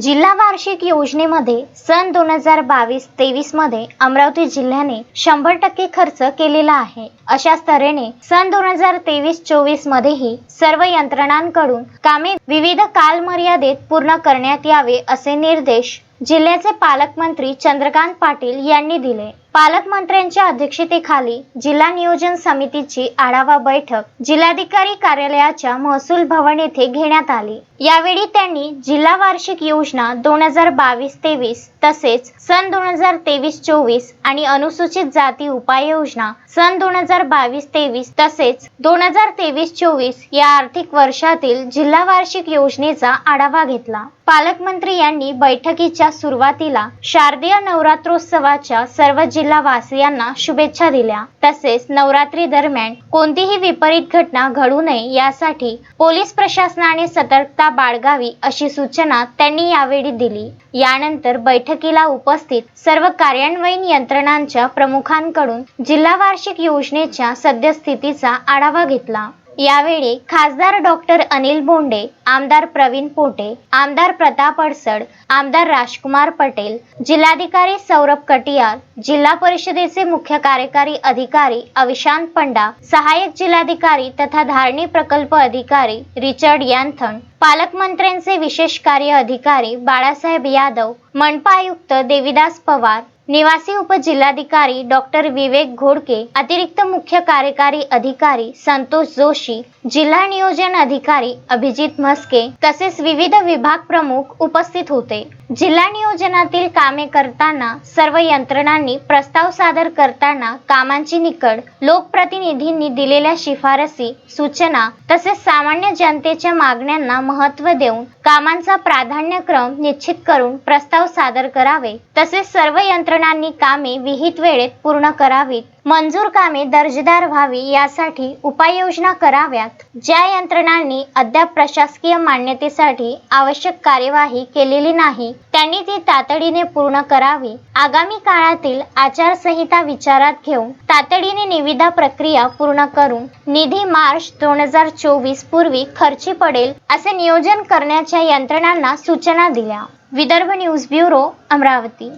जिल्हा वार्षिक योजनेमध्ये सन दोन हजार बावीस तेवीसमध्ये अमरावती जिल्ह्याने शंभर टक्के खर्च केलेला आहे. अशाच तऱ्हेने सन दोन हजार तेवीस चोवीस मध्येही सर्व यंत्रणांकडून कामे विविध कालमर्यादेत पूर्ण करण्यात यावे असे निर्देश जिल्ह्याचे पालकमंत्री चंद्रकांत पाटील यांनी दिले. पालकमंत्र्यांच्या अध्यक्षतेखाली जिल्हा नियोजन समितीची आढावा बैठक जिल्हाधिकारी कार्यालयाच्या महसूल भवन येथे घेण्यात आली. यावेळी त्यांनी जिल्हा वार्षिक योजना दोन हजार बावीस तेवीस तसेच सन दोन हजार तेवीस चोवीस आणि अनुसूचित जाती उपाययोजना सन दोन हजार बावीस तेवीस तसेच दोन हजार तेवीस चोवीस या आर्थिक वर्षातील जिल्हा वार्षिक योजनेचा आढावा घेतला. पालकमंत्री यांनी बैठकीच्या सुरुवातीला शारदीय नवरात्रोत्सवाच्या सर्व जिल्हा वासियांना शुभेच्छा दिल्या. तसेच नवरात्री दरम्यान कोणतीही विपरीत घटना घडू नये यासाठी पोलीस प्रशासनाने सतर्कता बाळगावी अशी सूचना त्यांनी यावेळी दिली. यानंतर बैठकीला उपस्थित सर्व कार्यान्वयन यंत्रणांच्या प्रमुखांकडून जिल्हा वार्षिक योजनेच्या सद्यस्थितीचा आढावा घेतला. यावेळी खासदार डॉक्टर अनिल बोंडे आमदार प्रवीण पोटे आमदार प्रताप अडसड आमदार राजकुमार पटेल जिल्हाधिकारी सौरभ कटियार जिल्हा परिषदेचे मुख्य कार्यकारी अधिकारी अविशांत पंडा सहाय्यक जिल्हाधिकारी तथा धारणी प्रकल्प अधिकारी रिचर्ड यांथन पालकमंत्र्यांचे विशेष कार्य अधिकारी बाळासाहेब यादव मनपा आयुक्त देविदास पवार निवासी उपजिल्हाधिकारी डॉक्टर विवेक घोडके अतिरिक्त मुख्य कार्यकारी अधिकारी संतोष जोशी जिल्हा नियोजन अधिकारी अभिजित म्हस्के तसेच विविध विभाग प्रमुख उपस्थित होते. जिल्हा नियोजनातील कामे करताना सर्व यंत्रणांनी प्रस्ताव सादर करताना कामांची निकड लोकप्रतिनिधींनी दिलेल्या शिफारसी सूचना तसेच सामान्य जनतेच्या मागण्यांना महत्त्व देऊन कामांचा प्राधान्यक्रम निश्चित करून प्रस्ताव सादर करावे. तसेच सर्व यंत्रणांनी कामे विहित वेळेत पूर्ण करावीत. मंजूर कामे दर्जेदार व्हावी यासाठी उपाययोजना कराव्यात. ज्या यंत्रणांनी अद्याप प्रशासकीय मान्यतेसाठी आवश्यक कार्यवाही केलेली नाही त्यांनी ती तातडीने पूर्ण करावी. आगामी काळातील आचारसंहिता विचारात घेऊन तातडीने निविदा प्रक्रिया पूर्ण करून निधी मार्च दोन हजार चोवीस पूर्वी खर्ची पडेल असे नियोजन करण्याच्या यंत्रणांना सूचना दिल्या. Vidarbha news bureau Amravati.